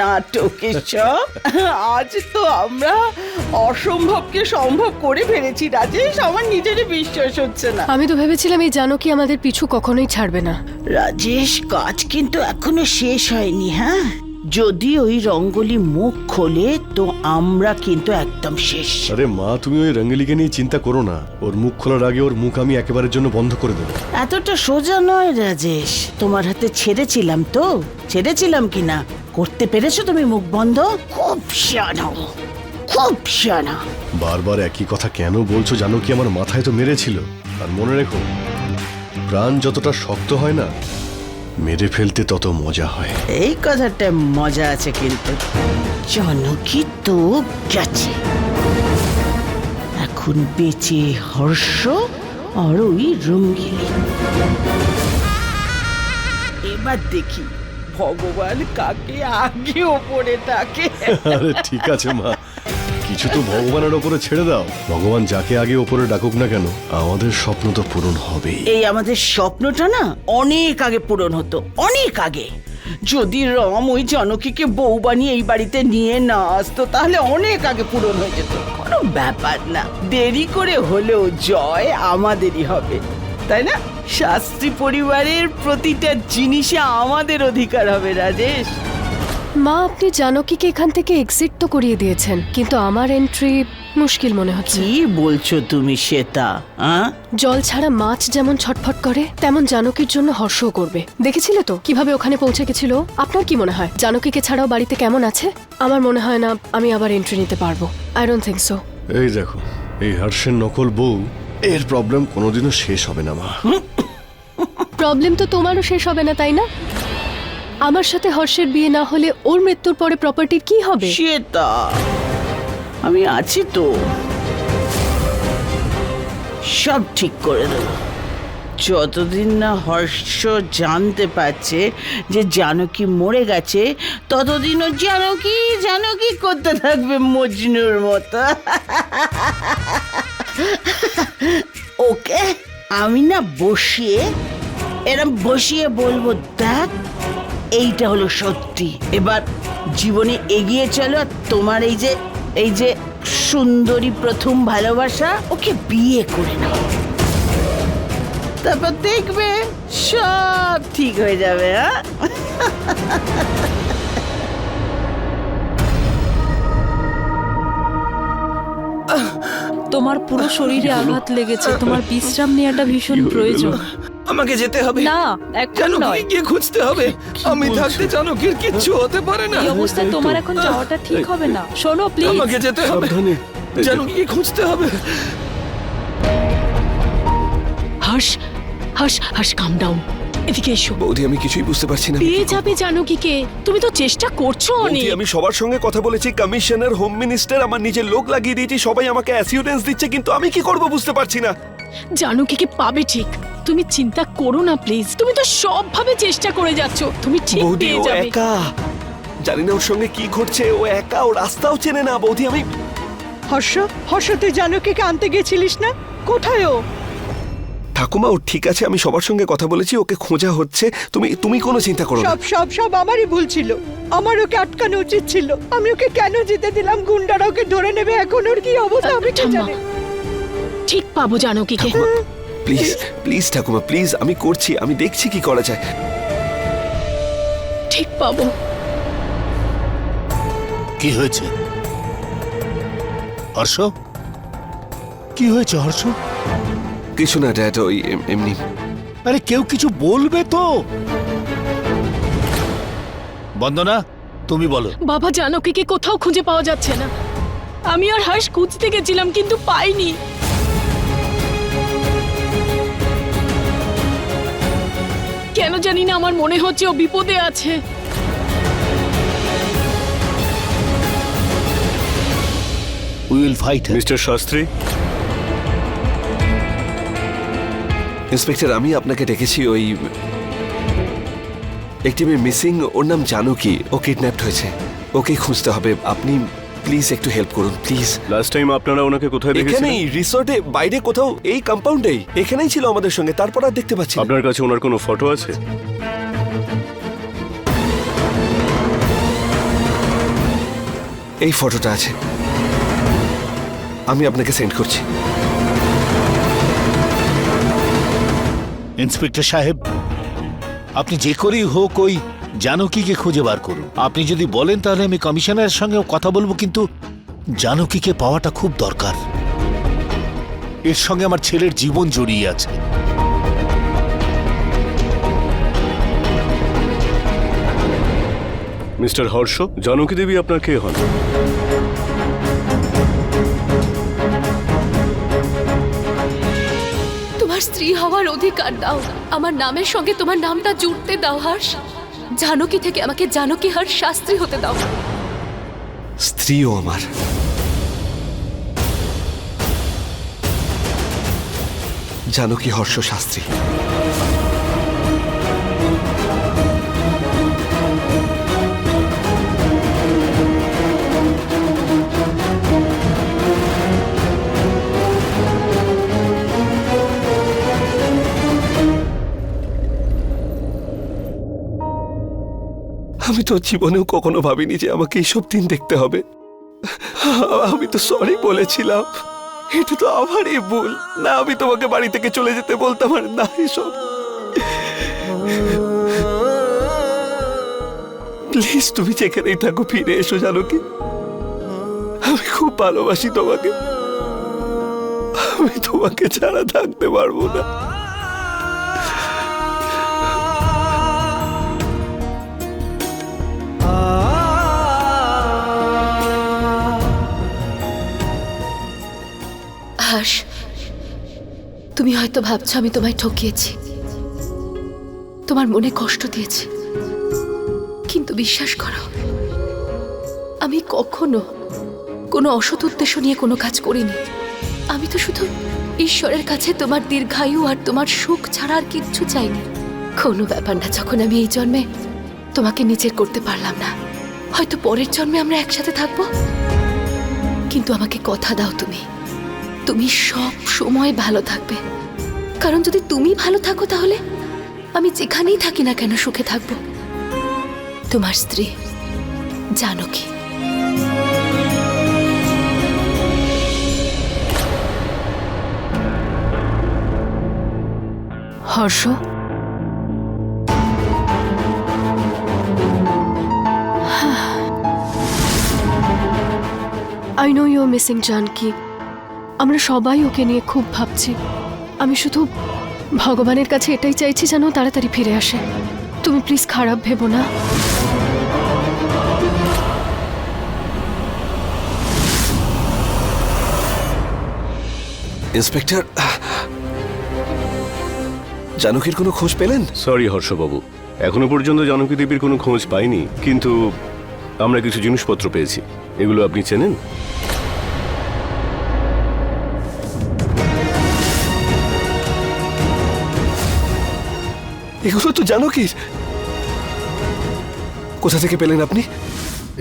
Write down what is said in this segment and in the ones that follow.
যত নাটক আজ তো আমরা অসম্ভবকে সম্ভব করে ফেলেছি রাজেশ। আমার নিজেরই বিশ্বাস হচ্ছে না। আমি তো ভেবেছিলাম এই জানো কি আমাদের পিছু কখনোই ছাড়বে না। রাজেশ কাজ কিন্তু এখনও শেষ হয়নি হ্যাঁ? যদি ওই রঙ্গলি মুখ খোলে তো আমরা কিন্তু একদম শেষ। আরে মা তুমি ওই রঙ্গলিকে নিয়ে চিন্তা করো না। ওর মুখ খোলার আগে ওর মুখ আমি একেবারের জন্য বন্ধ করে দেবো। এতটা সোজা নয় রাজেশ। তোমার হাতে ছেড়েছিলাম তো। ছেড়েছিলাম কি না করতে পেরেছ তুমি মুখ বন্ধ? খুব শানা খুব শানা বারবার একই কথা কেন বলছো জানো কি? আমার মাথায় তো মেরেছিল। আর মনে রেখো প্রাণ যতটা শক্ত হয় না মেরে ফেলতে তত মজা হয়। এই কথাটা মজা আছে কিন্তু। জনকি তো গেছে। এখন বেঁচে হর্ষ আর ওই রঙ্গিলি এবার দেখি ভগবান কাকে আগে ওপরে ডাকে। আরে ঠিক আছে মা কিছু তো ভগবানের ওপরে ছেড়ে দাও। ভগবান যাকে আগে ওপরে ডাকুক না কেন, আমাদের স্বপ্ন তো পূরণ হবে এই আমাদের স্বপ্নটা না অনেক আগে পূরণ হতো, অনেক আগে। যদি রম ওই জনকীকে বউ বানিয়ে এই বাড়িতে নিয়ে না আসতো, তাহলে অনেক আগে পূরণ হয়ে যেত। কোনো ব্যাপার না, দেরি করে হলেও জয় আমাদেরই হবে। তাই না? শাস্ত্রী পরিবারের প্রতিটা জিনিসে আমাদের অধিকার হবে, রাজেশ। মা আপনি জানকীকে এখান থেকে এক্সিট তো করিয়ে দিয়েছেন কিন্তু আমার এন্ট্রি মুশকিল মনে হচ্ছে। কি বলছো তুমি শ্বেতা আঁ? জল ছাড়া মাছ যেমন ছটফট করে তেমন জানকীর জন্য হর্ষও করবে। দেখেছিলে তো কীভাবে ওখানে পৌঁছে গেছিল? আপনার কি মনে হয়? জানকীকে ছাড়াও বাড়িতে কেমন আছে? আমার মনে হয় না আমি আবার এন্ট্রি নিতে পারব। আই ডোন্ট থিঙ্ক সো এই দেখো এই হর্ষের নকল বউ এর প্রবলেম কোনোদিনও শেষ হবে না মা। প্রবলেম তো তোমারও শেষ হবে না তাই না? আমার সাথে হর্ষের বিয়ে না হলে ওর মৃত্যুর পরে প্রপার্টির কি হবে? শ্বেতা আমি আছি তো। সব ঠিক করে দেবো। যতদিন না হর্ষ জানতে পারছে যে জানকী মরে গেছে, ততদিনও জানকী জানকী করতে থাকবে মজনুর মতো। ওকে আমি না বসিয়ে, এরম বসিয়ে বলব, দেখ এইটা হলো সত্যি। এবার জীবনে এগিয়ে চলো আর তোমার এই যে এই যে সুন্দরী প্রথম ভালোবাসা ওকে বিয়ে করে নাও। তারপর দেখবে সব ঠিক হয়ে যাবে হ্যাঁ? তোমার পুরো শরীরে আঘাত লেগেছে তোমার বিশ্রাম নেওয়াটা ভীষণ প্রয়োজন। আমাকে যেতে হবে। না এখন নয়। গিয়ে খুঁজতে হবে? আমি থাকতে জানো কি কিচ্ছু হতে পারে না। এই অবস্থায় তোমার এখন যাওয়াটা ঠিক হবে না। শোনো প্লিজ আমাকে যেতে হবে। সাবধানে। জানো কি খুঁজতে হবে। হর্ষ হর্ষ হর্ষ কাম ডাউন এদিকে এসো। বৌদি আমি কিছুই বুঝতে পারছি না। পেয়ে যাবে জানো কি কে তুমি তো চেষ্টা করছ অনেক। আমি সবার সঙ্গে কথা বলেছি। কমিশনার হোম মিনিস্টার আমার নিজের লোক লাগিয়ে দিয়েছি। সবাই আমাকে অ্যাসিউরেন্স দিচ্ছে কিন্তু আমি কি করব বুঝতে পারছি না। জানো কি কে পাবে ঠিক। তুমি চিন্তা করো না প্লিজ তুমি তো সব ভাবে চেষ্টা করে যাচ্ছ। তুমি ঠিক পেয়ে যাবে। একা? জানি না ওর সঙ্গে কি ঘটছে ও একা? ও রাস্তাও চেনে না। বৌদি আমি হর্ষ হর্ষ তুই জানকীকে আনতে গেছিলিস না? কোথায় ও? ঠাকুমা ও ঠিক আছে আমি সবার সঙ্গে কথা বলেছি ওকে খোঁজা হচ্ছে। তুমি তুমি কোনো চিন্তা করো না। সব সব সব আমারই ভুল ছিল। আমার ওকে আটকানো উচিত ছিল। আমি ওকে কেন যেতে দিলাম? গুন্ডারা ওকে ধরে নেবে। এখন ওর কি অবস্থা? আমি কি জানি ঠিক পাবো জানো কি প্লিজ প্লিজ ঠাকুমা প্লিজ আমি করছি আমি দেখছি কি করা যায়। ঠিক পাবো। কি হয়েছে? হর্ষ? কি হয়েছে হর্ষ? কিছু না ড্যাড ওই এম- এমনি। আরে কেউ কিছু বলবে তো? বন্দনা তুমি বলো। বাবা জানো কি কে কোথাও খুঁজে পাওয়া যাচ্ছে না। আমি আর হাঁস খুঁজতে গেছিলাম কিন্তু পাইনি। জানি না আমার মনে হচ্ছে ও বিপদে আছে। Will fight mister Shastri? Inspector আমি আপনাকে ডেকেছি ওই একটি মেয়ে মিসিং ওর নাম জানুকি ও কিডন্যাপড হয়েছে। ওকে খুঁজতে হবে। আপনি প্লিজ একটু হেল্প করুন প্লিজ। লাস্ট টাইম আপনারা ওনাকে কোথায় দেখেছেন এখানেই রিসর্টে বাইরে কোথাও এই কম্পাউন্ডেই এখানেই ছিল আমাদের সঙ্গে তারপর আর দেখতে পাচ্ছি না। আপনার কাছে ওনার কোনো ফটো আছে? এই ফটোটা আছে। আমি আপনাকে সেন্ড করছি। ইন্সপেক্টর সাহেব আপনি যে করেই হোক ওই জানকীকে খুঁজে বার করুন। আপনি যদি বলেন তাহলে আমি কমিশনারের সঙ্গেও কথা বলব কিন্তু জানকীকে পাওয়াটা খুব দরকার। এর সঙ্গে আমার ছেলের জীবন জড়িয়ে আছে। মিস্টার হর্ষ জানকী দেবী আপনার কে হন? তোমার স্ত্রী হওয়ার অধিকার দাও। আমার নামের সঙ্গে তোমার নামটা জুড়তে দাও হর্ষ। জানকী থেকে আমাকে জানকী হার শাস্ত্রী হতে দাও। স্ত্রীও আমার। জানকী হর্ষ শাস্ত্রী আমি তো জীবনেও কখনো ভাবিনি যে আমাকে এইসব দিন দেখতে হবে। আমি তো সরি বলেছিলাম। এটা তো আমারই ভুল। না, আমি তোমাকে বাড়ি থেকে চলে যেতে বলতাম আর না এসব। প্লিজ তুমি যেখানেই থাকো, ফিরে এসো, জানো কি? আমি খুব ভালোবাসি তোমাকে। আমি তোমাকে ছাড়া থাকতে পারব না। তুমি হয়তো ভাবছ আমি তোমায় ঠকিয়েছি। তোমার মনে কষ্ট দিয়েছি। কিন্তু বিশ্বাস করো, আমি কখনো কোনো অসৎ উদ্দেশ্য নিয়ে কোনো কাজ করিনি। আমি তো শুধু ঈশ্বরের কাছে তোমার দীর্ঘায়ু আর তোমার সুখ ছাড়া আর কিচ্ছু চাইনি। কোনো ব্যাপার না, যখন আমি এই জন্মে তোমাকে নিজের করতে পারলাম না, হয়তো পরের জন্মে আমরা একসাথে থাকব। কিন্তু আমাকে কথা দাও তুমি। তুমি সব সময় ভালো থাকবে। কারণ যদি তুমি ভালো থাকো তাহলে আমি যেখানেই থাকি না কেন সুখে থাকব। তোমার স্ত্রী জানো কি? Harsha? I know you missing Janaki আমরা সবাই ওকে নিয়ে খুব ভাবছি। আমি শুধু ভগবানের কাছে এটাই চাইছি যেন তাড়াতাড়ি ফিরে আসে। তুমি প্লিজ খারাপ ভেবো না। ইন্সপেক্টর জানকীর কোনো খোঁজ পেলেন? সরি হর্ষবাবু। এখনও পর্যন্ত জানকী দেবীর কোনো খোঁজ পাইনি কিন্তু আমরা কিছু জিনিসপত্র পেয়েছি। এগুলো আপনি চেনেন? এগুলো তো জানো কি? কোথা থেকে পেলেন আপনি?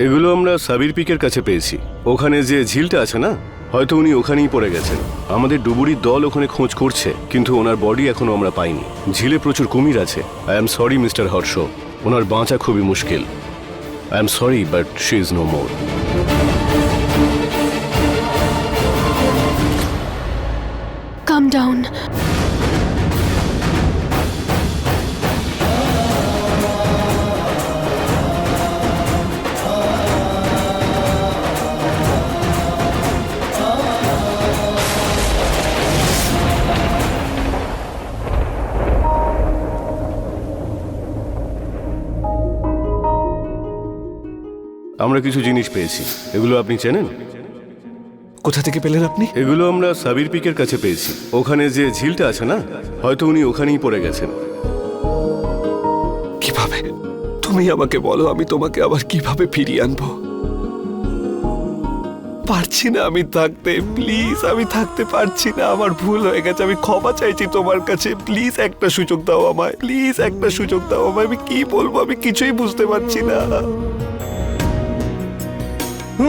এগুলো আমরা সাবির পিকের কাছে পেয়েছি। ওখানে যে ঝিলটা আছে না হয়তো উনি ওখানেই পড়ে গেছেন। আমাদের ডুবুরির দল ওখানে খোঁজ করছে কিন্তু ওনার বডি এখনও আমরা পাইনি। ঝিলে প্রচুর কুমির আছে। I am sorry mister Harsha. ওনার বাঁচা খুবই মুশকিল। I am sorry but she is no more. Come down আমরা কিছু জিনিস পেয়েছি। এগুলো আপনি চেনেন? কোথা থেকে পেলেন আপনি? এগুলো আমরা সাবির পিকের কাছে পেয়েছি। ওখানে যে ঝিলটা আছে না হয়তো উনি ওখানেই পড়ে গেছেন। কীভাবে? তুমি আমাকে বলো আমি তোমাকে আবার কীভাবে ফিরিয়ে আনব? পারছি না আমি থাকতে প্লিজ আমি থাকতে পারছি না আমার ভুল হয়ে গেছে আমি ক্ষমা চাইছি তোমার কাছে। প্লিজ একটা সুযোগ দাও আমায় প্লিজ একটা সুযোগ দাও আমায় আমি কি বলব আমি কিছুই বুঝতে পারছি না। হাস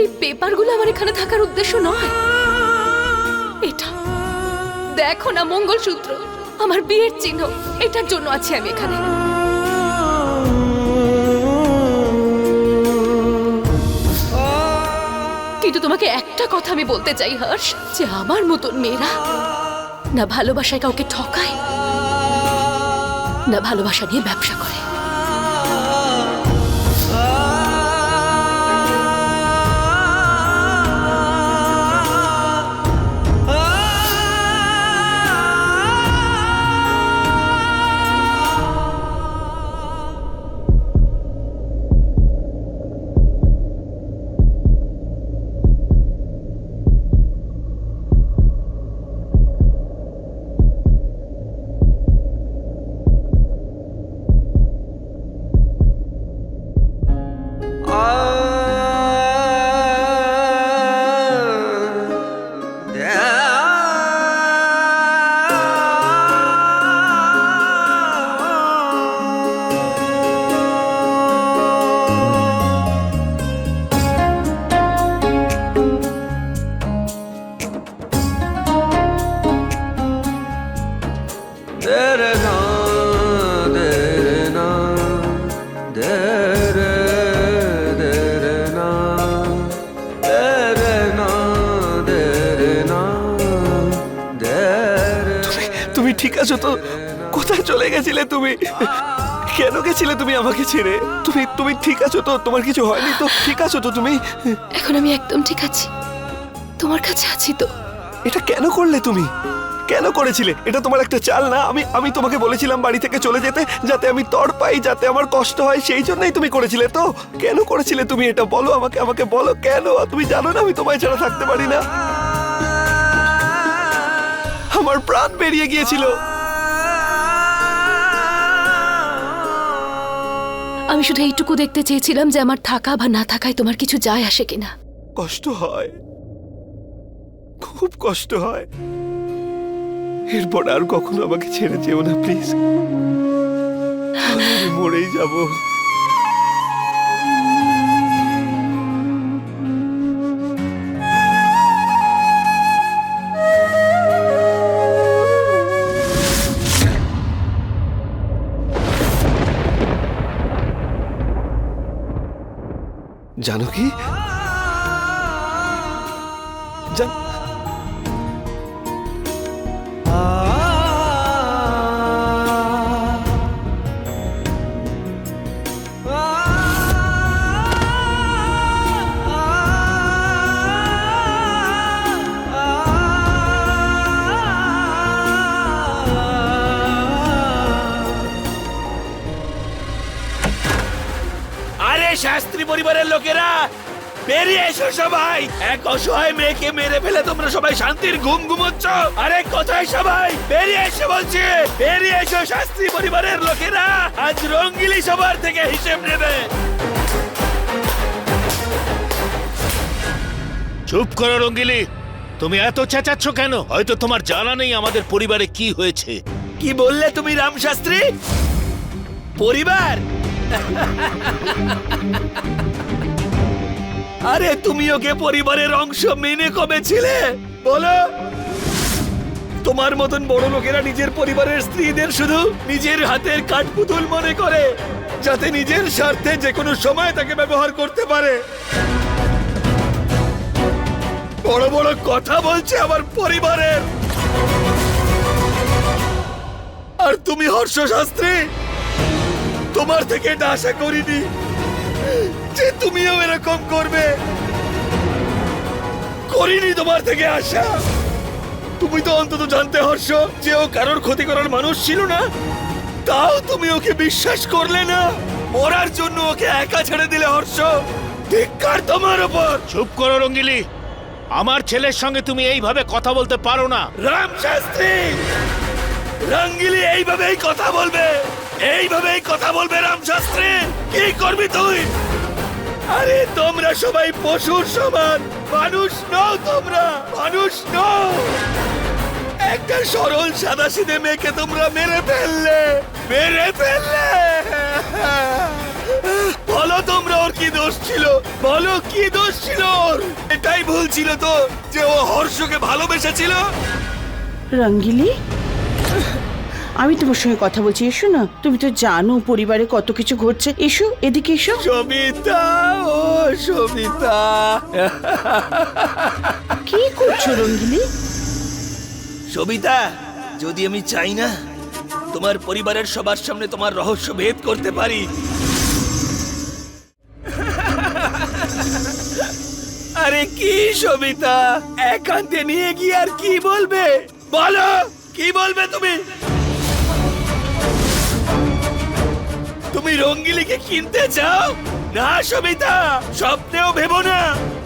এই পেপারগুলো আমার এখানে থাকার উদ্দেশ্য নয়। এটা, দেখো না মঙ্গলসূত্র, আমার বিয়ের চিহ্ন, এটার জন্য আছি আমি এখানে। কিন্তু তোমাকে একটা কথা আমি বলতে চাই, হর্ষ, যে আমার মতন মেয়েরা না ভালোবাসায় কাউকে ঠকায়, না ভালোবাসা নিয়ে ব্যবসা করে। তুমি কেন গেছিলে তুমি আমাকে ছেড়ে? তুমি তুমি ঠিক আছো তো? তোমার কিছু হয়নি তো? ঠিক আছো তো তুমি? এখন আমি একদম ঠিক আছি। তোমার কাছে আছি তো। এটা কেন করলে তুমি? কেন করেছিলে? এটা তোমার একটা চাল না? আমি আমি তোমাকে বলেছিলাম বাড়ি থেকে চলে যেতে যাতে আমি তর পাই যাতে আমার কষ্ট হয় সেই জন্যই তুমি করেছিলে তো। কেন করেছিলে তুমি এটা বলো আমাকে আমাকে বলো কেন? তুমি জানো না আমি তোমায় ছাড়া থাকতে পারি না। আমার প্রাণ বেরিয়ে গিয়েছিল। আমি শুধু এইটুকু দেখতে চেয়েছিলাম যে আমার থাকা বা না থাকায় তোমার কিছু যায় আসে কিনা। কষ্ট হয়। খুব কষ্ট হয়। এরপর আর কখনো আমাকে ছেড়ে যেও না, প্লিজ। মরেই যাব। শাস্ত্রী পরিবারের লোকেরা বেরিয়ে এসো সবাই। এক অসহায় মেয়েকে মেরে ফেলে তোমরা সবাই শান্তির ঘুম ঘুমোচ্ছ। আরে কোথায় সবাই বেরিয়ে এসো বলছি বেরিয়ে এসো শাস্ত্রী পরিবারের লোকেরা। আজ রঙ্গিলি সবার থেকে হিসেব নেবে। চুপ করো রঙ্গিলি। তুমি এত চেঁচাচ্ছ কেন? হয়তো তোমার জানা নেই আমাদের পরিবারে কি হয়েছে। কি বললে তুমি রাম শাস্ত্রী? পরিবার? আরে তুমি ওকে পরিবারের অংশ মেনে কবে ছিলে? বলো। তোমার মতন বড় লোকেরা নিজের পরিবারের স্ত্রীদের শুধু নিজের হাতের কাঠপুতুল মনে করে, যাতে নিজের স্বার্থে যে কোনো সময় তাকে ব্যবহার করতে পারে। বড় বড় কথা বলছে আমার পরিবারের। আর তুমি হর্ষ শাস্ত্রী তোমার থেকে এটা আশা করিনি যে তুমিও এরকম করবে। করিনি তোমার থেকে আশা। তুমি তো অন্তত জানতে হর্ষ যে ও কারোর ক্ষতি করার মানুষ ছিল না। তাও তুমি ওকে বিশ্বাস করলে না। মরার জন্য ওকে একা ছেড়ে দিলে হর্ষ। ধিক্কার তোমার ওপর। চুপ করো রঙ্গিলি। আমার ছেলের সঙ্গে তুমি এইভাবে কথা বলতে পারো না। রাম শাস্ত্রী! রঙ্গিলি এইভাবেই কথা বলবে। এইভাবেই কথা বলবে রাম শাস্ত্রী কি করবি তুই? আরে, তোমরা সবাই পশুর সমান। মানুষ নও তোমরা। মানুষ নও। একটা সরল সাদা সিধে মেয়েকে তোমরা মেরে ফেললে। মেরে ফেললে। বলো তোমরা ওর কি দোষ ছিল? বলো কি দোষ ছিল ওর? এটাই ভুল ছিল তো, যে ও হর্ষকে ভালোবেসেছিল। রঙ্গিলি? আমি তোমার সঙ্গে কথা বলছি এসো না। তুমি তো জানো পরিবারে কত কিছু ঘটছে। এসো এদিকে এসো। সবিতা ও সবিতা। কি করছ রঙ্গিলি সবিতা যদি আমি চাই না তোমার পরিবারের সবার সামনে তোমার রহস্য ভেদ করতে পারি। আরে কি সবিতা একান্তে নিয়ে গিয়ে আর কি বলবে? বলো কি বলবে তুমি? তুমি রঙ্গিলিকে কিনতে চাও? না সবিতা স্বপ্নেও ভেবো না।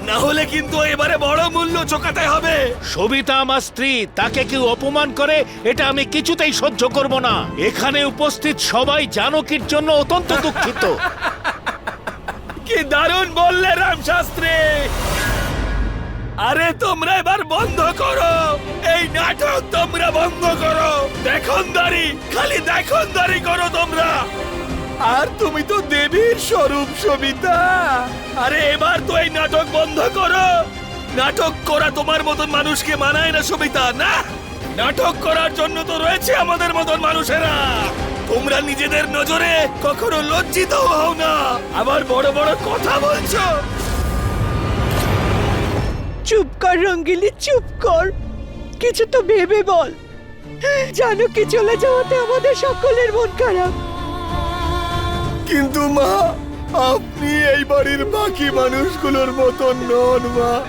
না হলে কিন্তু এবারে বড় মূল্য চোকাতে হবে। সবিতা আমার স্ত্রী তাকে কেউ অপমান করে এটা আমি কিছুতেই সহ্য করব না। এখানে উপস্থিত সবাই জানকীর জন্য অত্যন্ত দুঃখিত। কি দারুণ বললে রাম শাস্ত্রী আরে তোমরা এবার বন্ধ করো। এই নাটক তোমরা বন্ধ করো। দেখনদারি খালি দেখনদারি করো তোমরা। আর তুমি তো দেবীর স্বরূপ, সবিতা। আরে, এবার তো এই নাটক বন্ধ করো। নাটক করা তোমার মতন মানুষকে মানায় না, সবিতা, না? নাটক করার জন্য তো রয়েছে আমাদের মতন মানুষেরা। তোমরা নিজেদের নজরে কখনো লজ্জিত হও না। আবার বড় বড় কথা বলছো। চুপ কর রঙ্গিলি চুপ কর। কিছু তো ভেবে বল। জানো কি চলে যাওয়াতে আমাদের সকলের মন খারাপ। কিন্তু মা আপনি এই বাড়ির বাকি মানুষগুলোর মতন নন মা।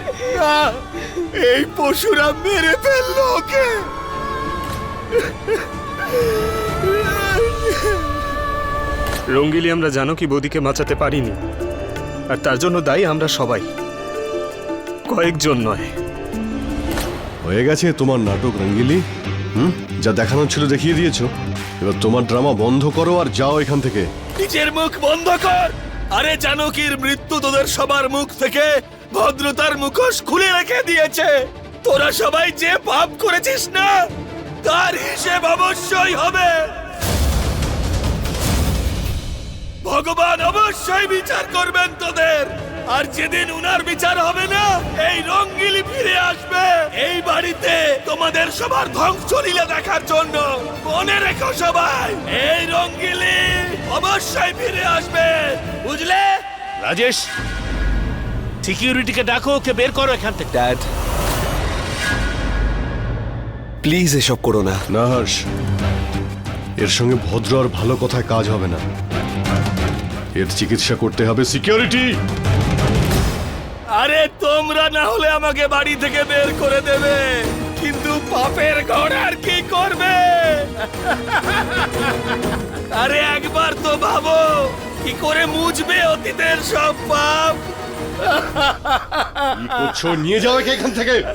এই পশুরা মেরে ফেলল ওকে। রঙ্গিলি আমরা জানো কি বৌদিকে বাঁচাতে পারিনি। আর তার জন্য দায়ী আমরা সবাই। কয়েকজন নয়। হয়ে গেছে তোমার নাটক রঙ্গিলি। হুম? যা দেখানোর ছিল দেখিয়ে দিয়েছ। এবার তোমার ড্রামা বন্ধ করো আর যাও এখান থেকে। নিজের মুখ বন্ধ কর। আরে জানকীর মৃত্যু তোদের সবার মুখ থেকে ভদ্রতার মুখোশ খুলে রেখে দিয়েছে। তোরা সবাই যে পাপ করেছিস না, তার হিসেব অবশ্যই হবে। ভগবান অবশ্যই বিচার করবেন তোদের। আর যেদিন উনার বিচার হবে না এই রঙ্গিলি ফিরে আসবে। এই বাড়িতে তোমাদের সবার ধ্বংস লীলা দেখার জন্য। মনে রেখো সবাই এই রঙ্গিলি অবশ্যই ফিরে আসবে। বুঝলে? রাজেশ সিকিউরিটিকে ডাকো ওকে বের করো এখান থেকে। ড্যাড প্লিজ এসব করো না। না হর্ষ। এর সঙ্গে ভদ্র আর ভালো কথায় কাজ হবে না। এর চিকিৎসা করতে হবে সিকিউরিটি। আরে তোমরা না হলে আমাকে বাড়ি থেকে বের করে দেবে। কিন্তু পাপের ঘর আর কি করবে? আরে একবার তো ভাবো কি করে মুছবে অতীতের সব পাপ? নিয়ে যাও এখান থেকে।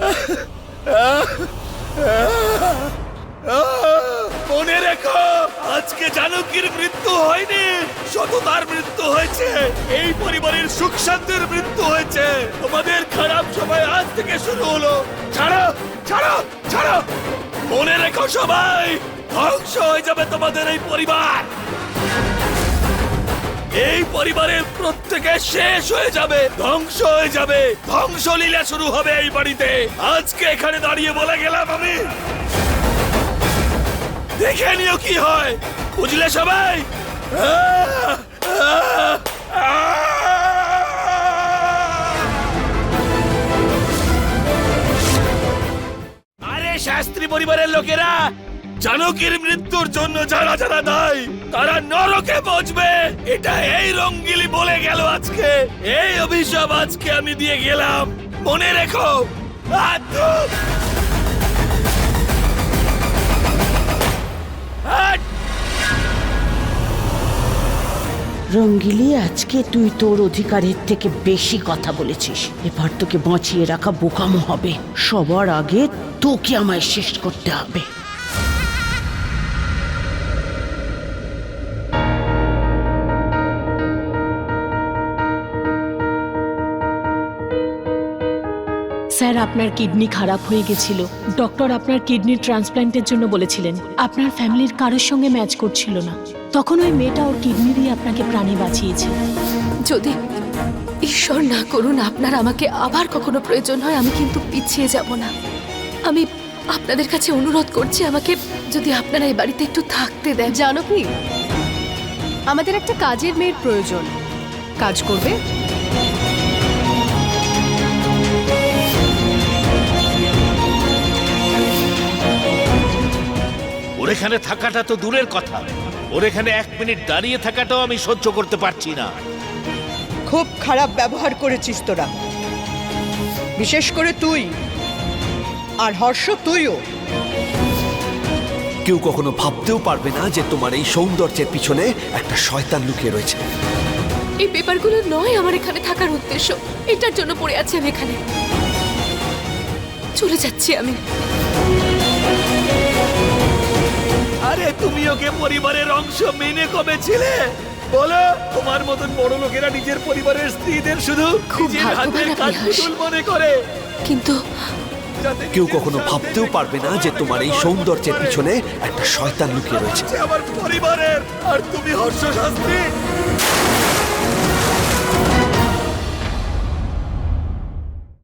মনে রেখো, আজকে জানকীর মৃত্যু হয়নি সততার মৃত্যু হয়েছে। এই পরিবারের সুখ শান্তির মৃত্যু হয়েছে। তোমাদের খারাপ সময় আজ থেকে শুরু হলো। ছাড়ো ছাড়ো ছাড়ো। মনে রেখো সবাই, ধ্বংস হয়ে যাবে তোমাদের এই পরিবার। এই পরিবারের প্রত্যেকে শেষ হয়ে যাবে, ধ্বংস হয়ে যাবে। ধ্বংসলীলা শুরু হবে এই বাড়িতে। আজকে এখানে দাঁড়িয়ে বলে গেলাম আমি। দেখে নিও কি হয়। বুঝলে সবাই! আরে শাস্ত্রী পরিবারের লোকেরা জানকীর মৃত্যুর জন্য যারা যারা দায়ী তারা নরকে পৌঁছবে এটা এই রঙ্গিলি বলে গেল আজকে। এই অভিশাপ আজকে আমি দিয়ে গেলাম। মনে রেখো। আহ, রঙ্গিলি, আজকে তুই তোর অধিকারের থেকে বেশি কথা বলেছিস। এবার তোকে বাঁচিয়ে রাখা বোকামো হবে। সবার আগে তোকে আমায় শেষ করতে হবে। স্যার, আপনার কিডনি খারাপ হয়ে গেছিল। ডক্টর আপনার কিডনি ট্রান্সপ্ল্যান্টের জন্য বলেছিলেন। আপনার ফ্যামিলির কারোর সঙ্গে ম্যাচ করছিল না। তখন ওই মেয়েটা ওর কিডনি দিয়ে আপনাকে প্রাণে বাঁচিয়েছে। যদি ঈশ্বর না করুন আপনার আমাকে আবার কখনো প্রয়োজন হয় আমি কিন্তু পিছিয়ে যাব না। আমি আপনাদের কাছে অনুরোধ করছি আমাকে যদি আপনারা এই বাড়িতে একটু থাকতে দেন। জানো কি? আমাদের একটা কাজের মেয়ের প্রয়োজন। কাজ করবে? ওর এখানে থাকাটা তো দূরের কথা। ওর এখানে এক মিনিট দাঁড়িয়ে থাকাটাও আমি সহ্য করতে পারছি না। খুব খারাপ ব্যবহার করেছিস তোরা। বিশেষ করে তুই। আর হর্ষ তুইও। কেউ কখনো ভাবতেও পারবে না যে তোমার এই সৌন্দর্যের পিছনে একটা শয়তান লুকিয়ে রয়েছে। এই পেপারগুলো নয় আমার এখানে থাকার উদ্দেশ্য। এটার জন্য পড়ে আছি আমি এখানে। চলে যাচ্ছি আমি। তুমি ওকে পরিবারের অংশ মেনে কবে ছিলে? বলো তোমার মতন বড় লোকেরা নিজের পরিবারের স্ত্রীদের শুধু খুব নিজের ভাগ্যবান হাতের আপনি, কাজ হাস। মনে করে। কিন্তু যাতে কেউ নিজের কখনো ভাবতেও পারবে না যে তোমার এই সৌন্দর্যের পিছনে একটা শয়তান লুকিয়ে রয়েছে। আমার পরিবারের আর তুমি হর্ষ শাস্ত্রী